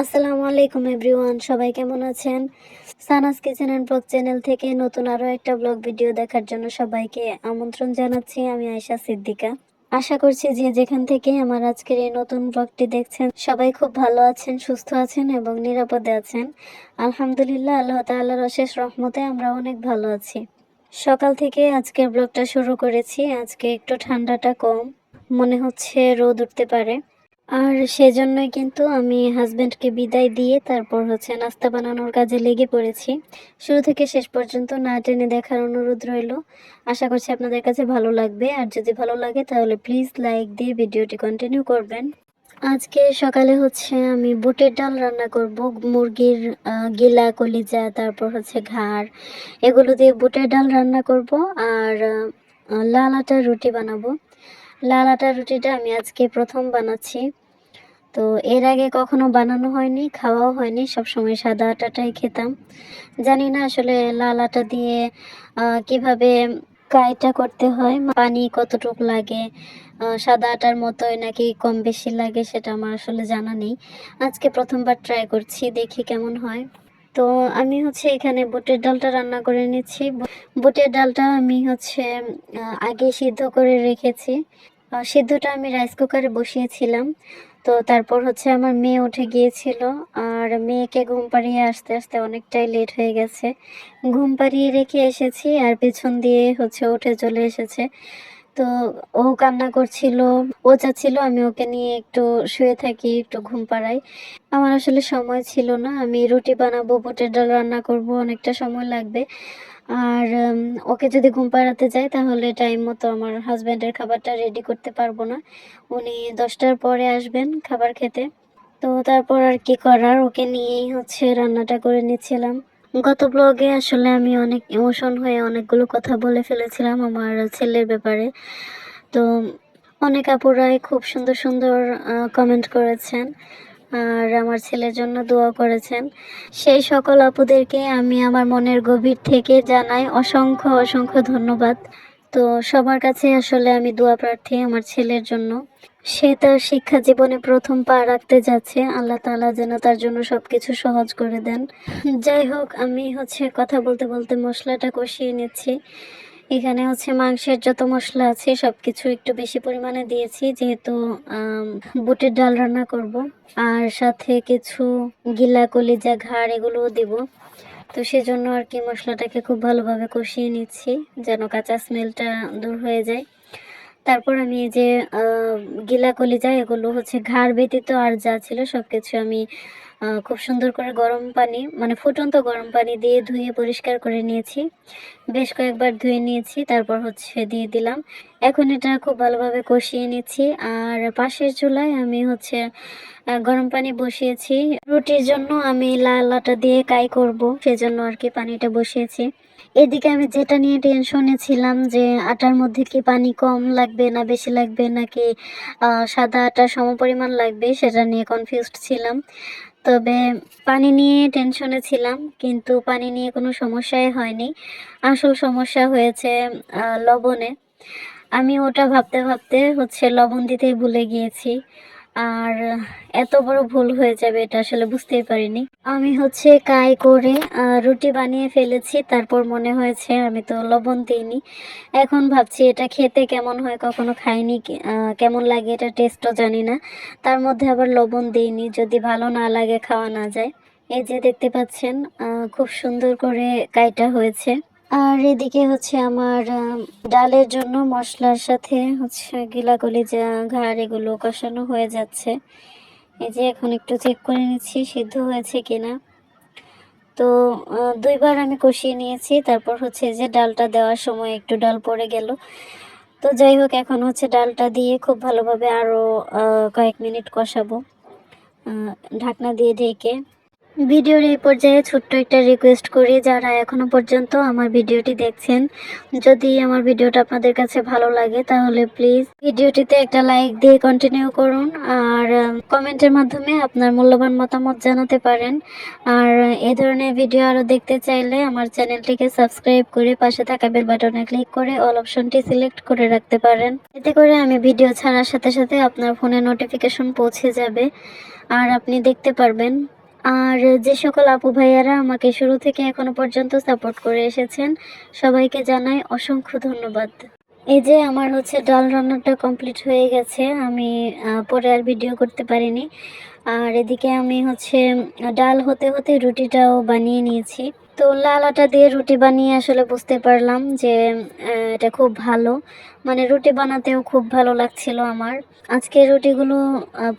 আসসালামু আলাইকুম এভরিওয়ান, সবাই কেমন আছেন? Sana's kitchen and blog channel থেকে নতুন আরও একটা ব্লগ ভিডিও দেখার জন্য সবাইকে আমন্ত্রণ জানাচ্ছি। আমি আয়শা সিদ্দিকা। আশা করছি যে যেখান থেকে আমার আজকের এই নতুন ব্লগটি দেখছেন, সবাই খুব ভালো আছেন, সুস্থ আছেন এবং নিরাপদে আছেন। আলহামদুলিল্লাহ, আল্লাহ তাআলার অশেষ রহমতে আমরা অনেক ভালো আছি। সকাল থেকে আজকের ব্লগটা শুরু করেছি। আজকে একটু ঠান্ডাটা কম, মনে হচ্ছে রোদ উঠতে পারে। আর সেজন্যই কিন্তু আমি হাজবেন্ডকে বিদায় দিয়ে তারপর হচ্ছে নাস্তা বানানোর কাজে লেগে পড়েছি। শুরু থেকে শেষ পর্যন্ত না টেনে দেখার অনুরোধ রইল। আশা করছি আপনাদের কাছে ভালো লাগবে। আর যদি ভালো লাগে তাহলে প্লিজ লাইক দিয়ে ভিডিওটি কন্টিনিউ করবেন। আজকে সকালে হচ্ছে আমি বুটের ডাল রান্না করব। মুরগির গিলা, কলিজা, তারপর হচ্ছে ঘাড়, এগুলো দিয়ে বুটের ডাল রান্না করব। আর লাল আটার রুটি বানাবো। লাল আটার রুটিটা আমি আজকে প্রথম বানাচ্ছি। তো এর আগে কখনো বানানো হয়নি, খাওয়াও হয়নি সব সময় সাদা আটাটাই খেতাম। জানি না আসলে লাল আটা দিয়ে কীভাবে কাইটা করতে হয়, পানি কতটুক লাগে সাদা আটার মতোই নাকি কম বেশি লাগে সেটা আমার আসলে জানা নেই। আজকে প্রথমবার ট্রাই করছি, দেখি কেমন হয়। তো আমি হচ্ছে এখানে বুটের ডালটা রান্না করে নিচ্ছি। বুটের ডালটা আমি হচ্ছে আগে সিদ্ধ করে রেখেছি। সিদ্ধটা আমি রাইস কুকারে বসিয়েছিলাম। তো তারপর হচ্ছে আমার মেয়ে উঠে গিয়েছিল, আর মেয়েকে ঘুম পাড়িয়ে আসতে আসতে অনেকটাই লেট হয়ে গেছে। ঘুম পাড়িয়ে রেখে এসেছি, আর পেছন দিয়ে হচ্ছে উঠে চলে এসেছে। তো ও কান্না করছিল, ও চাচ্ছিল আমি ওকে নিয়ে একটু শুয়ে থাকি, একটু ঘুম পাড়াই। আমার আসলে সময় ছিল না, আমি রুটি বানাবো, বুটের ডাল রান্না করব, অনেকটা সময় লাগবে। আর ওকে যদি ঘুম পাড়াতে যাই, তাহলে টাইম মতো আমার হাজব্যান্ডের খাবারটা রেডি করতে পারব না। উনি দশটার পরে আসবেন খাবার খেতে। তো তারপর আর কি করার, ওকে নিয়েই হচ্ছে রান্নাটা করে নিচ্ছিলাম। গত ব্লগে আসলে আমি অনেক ইমোশন হয়ে অনেকগুলো কথা বলে ফেলেছিলাম আমার ছেলের ব্যাপারে। তো অনেক আপুরাই খুব সুন্দর সুন্দর কমেন্ট করেছেন আর আমার ছেলের জন্য দোয়া করেছেন। সেই সকল আপুদেরকে আমি আমার মনের গভীর থেকে জানাই অসংখ্য অসংখ্য ধন্যবাদ। তো সবার কাছে আসলে আমি দোয়া প্রার্থী আমার ছেলের জন্য। সে তার শিক্ষা জীবনে প্রথম পা রাখতে যাচ্ছে। আল্লাহ তাআলা যেন তার জন্য সবকিছু সহজ করে দেন। যাই হোক, আমি হচ্ছে কথা বলতে বলতে মশলাটা কষিয়ে নিচ্ছি। এখানে হচ্ছে মাংসের যত মশলা আছে সব কিছু একটু বেশি পরিমাণে দিয়েছি। যেহেতু বুটের ডাল রান্না করব, আর সাথে কিছু গিলা কলিজা ঘাড় এগুলোও দিব। তো সেজন্য আর কি মশলাটাকে খুব ভালোভাবে কষিয়ে নিচ্ছি, যেন কাঁচা স্মেলটা দূর হয়ে যায়। তারপর আমি এই যে গিলা কলিজা এগুলো হচ্ছে ঘাড় ব্যতীত আর যা ছিল সব কিছু আমি খুব সুন্দর করে গরম পানি মানে ফুটন্ত গরম পানি দিয়ে ধুয়ে পরিষ্কার করে নিয়েছি। বেশ কয়েকবার ধুয়ে নিয়েছি, তারপর হচ্ছে দিয়ে দিলাম। এখন এটা খুব ভালোভাবে কষিয়ে নিচ্ছি। আর পাশের চুলায় আমি হচ্ছে গরম পানি বসিয়েছি। রুটির জন্য আমি লাল আটা দিয়ে কাই করব, সেজন্য আর কি পানিটা বসিয়েছি। এদিকে আমি যেটা নিয়ে টেনশনে ছিলাম যে আটার মধ্যে কি পানি কম লাগবে না বেশি লাগবে, নাকি সাদা আটা সমপরিমাণ লাগবে, সেটা নিয়ে কনফিউজড ছিলাম। তবে পানি নিয়ে টেনশনে ছিলাম, কিন্তু পানি নিয়ে কোনো সমস্যাই হয়নি। আসল সমস্যা হয়েছে লবণে। আমি ওটা ভাবতে ভাবতে হচ্ছে লবণ দিতেই ভুলে গিয়েছি। আর এত বড় ভুল হয়ে যাবে এটা আসলে বুঝতেই পারিনি। আমি হচ্ছে কাই করে রুটি বানিয়ে ফেলেছি, তারপর মনে হয়েছে আমি তো লবণ দিইনি। এখন ভাবছি এটা খেতে কেমন হয়, কখনো খাইনি কেমন লাগে এটা টেস্টও জানি না। তার মধ্যে আবার লবণ দিইনি, যদি ভালো না লাগে খাওয়া না যায়। এই যে দেখতে পাচ্ছেন খুব সুন্দর করে কাইটা হয়েছে। আর এদিকে হচ্ছে আমার ডালের জন্য মশলার সাথে হচ্ছে গিলা কলিজা ঘাড় এগুলো কষানো হয়ে যাচ্ছে। এই যে এখন একটু চেক করে নিচ্ছি সিদ্ধ হয়েছে কিনা। তো দুইবার আমি কষিয়ে নিয়েছি, তারপর হচ্ছে যে ডালটা দেওয়ার সময় একটু ডাল পড়ে গেল। তো যাই হোক, এখন হচ্ছে ডালটা দিয়ে খুব ভালোভাবে আরও কয়েক মিনিট কষাবো। ঢাকনা দিয়ে ঢেকে। ভিডিওর এই পর্যায়ে ছোট্ট একটা রিকোয়েস্ট করি যারা এখনও পর্যন্ত আমার ভিডিওটি দেখছেন। যদি আমার ভিডিওটা আপনাদের কাছে ভালো লাগে, তাহলে প্লিজ ভিডিওটিতে একটা লাইক দিয়ে কন্টিনিউ করুন। আর কমেন্টের মাধ্যমে আপনার মূল্যবান মতামত জানাতে পারেন। আর এই ধরনের ভিডিও আরও দেখতে চাইলে আমার চ্যানেলটিকে সাবস্ক্রাইব করে পাশে থাকা বেল বাটনে ক্লিক করে অল অপশনটি সিলেক্ট করে রাখতে পারেন। এতে করে আমি ভিডিও ছাড়ার সাথে সাথে আপনার ফোনে নোটিফিকেশন পৌঁছে যাবে। আর আপনি দেখতে পারবেন আর যে সকল আপু ভাইয়ারা আমাকে শুরু থেকে এখনও পর্যন্ত সাপোর্ট করে এসেছেন, সবাইকে জানাই অসংখ্য ধন্যবাদ। এই যে আমার হচ্ছে ডাল রান্নাটা কমপ্লিট হয়ে গেছে, আমি পরে আর ভিডিও করতে পারিনি। আর এদিকে আমি হচ্ছে, ডাল হতে হতে রুটিটাও বানিয়ে নিয়েছি। তো লাল আটা দিয়ে রুটি বানিয়ে আসলে বুঝতে পারলাম যে এটা খুব ভালো। মানে রুটি বানাতেও খুব ভালো লাগছিল আমার। আজকে রুটিগুলো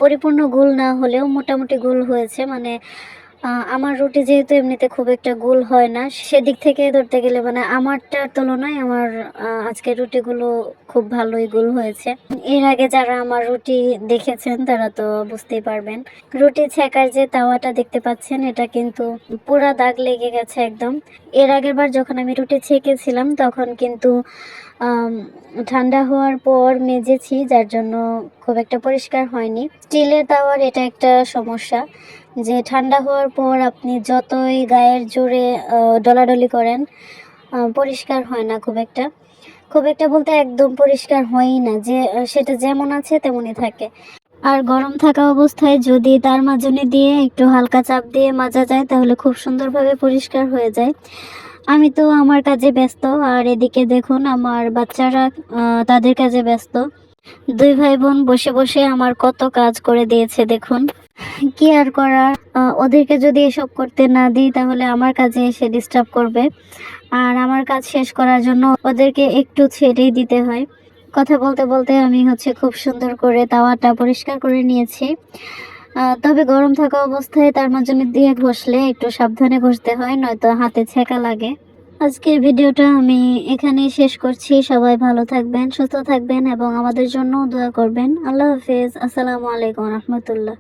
পরিপূর্ণ গোল না হলেও মোটামুটি গোল হয়েছে। মানে আমার রুটি যেহেতু এমনিতে খুব একটা গোল হয় না সেদিক থেকে ধরতে গেলে মানে আমারটার তুলনায় আমার আহ, আজকের রুটিগুলো খুব ভালোই গোল হয়েছে। এর আগে যারা আমার রুটি দেখেছেন তারা তো বুঝতেই পারবেন। রুটি ছেঁকার যে তাওয়াটা দেখতে পাচ্ছেন এটা কিন্তু পুরা দাগ লেগে গেছে একদম। এর আগের বার যখন আমি রুটি ছেঁকেছিলাম তখন কিন্তু ঠান্ডা হওয়ার পর মেজেছি, যার জন্য খুব একটা পরিষ্কার হয়নি। স্টিলের তাওয়ার এটা একটা সমস্যা, যে ঠান্ডা হওয়ার পর আপনি যতই গায়ের জোরে ডলাডলি করেন পরিষ্কার হয় না খুব একটা। খুব একটা বলতে একদম পরিষ্কার হয়ই না, যে সেটা যেমন আছে তেমনই থাকে। আর গরম থাকা অবস্থায় যদি তার মাজনি দিয়ে একটু হালকা চাপ দিয়ে মাজা যায়, তাহলে খুব সুন্দরভাবে পরিষ্কার হয়ে যায়। আমি তো আমার কাজে ব্যস্ত, আর এদিকে দেখুন আমার বাচ্চারা তাদের কাজে ব্যস্ত। দুই ভাই বোন বসে বসে আমার কত কাজ করে দিয়েছে, দেখুন। কি আর করার? ওদেরকে যদি এসব করতে না দিই, তাহলে আমার কাজে এসে ডিস্টার্ব করবে। আর আমার কাজ শেষ করার জন্য ওদেরকে একটু ছেড়েই দিতে হয়। কথা বলতে বলতে আমি হচ্ছে খুব সুন্দর করে তাওয়াটা পরিষ্কার করে নিয়েছি। তবে গরম থাকা অবস্থায় তার মাঝে দিয়ে ঘষলে একটু সাবধানে ঘষতে হয়, নয়তো হাতে ছেঁকা লাগে। আজকের ভিডিওটা আমি এখানেই শেষ করছি। সবাই ভালো থাকবেন, সুস্থ থাকবেন এবং আমাদের জন্য দোয়া করবেন। আল্লাহ হাফেজ। আসসালামু আলাইকুম রহমতুল্লাহ।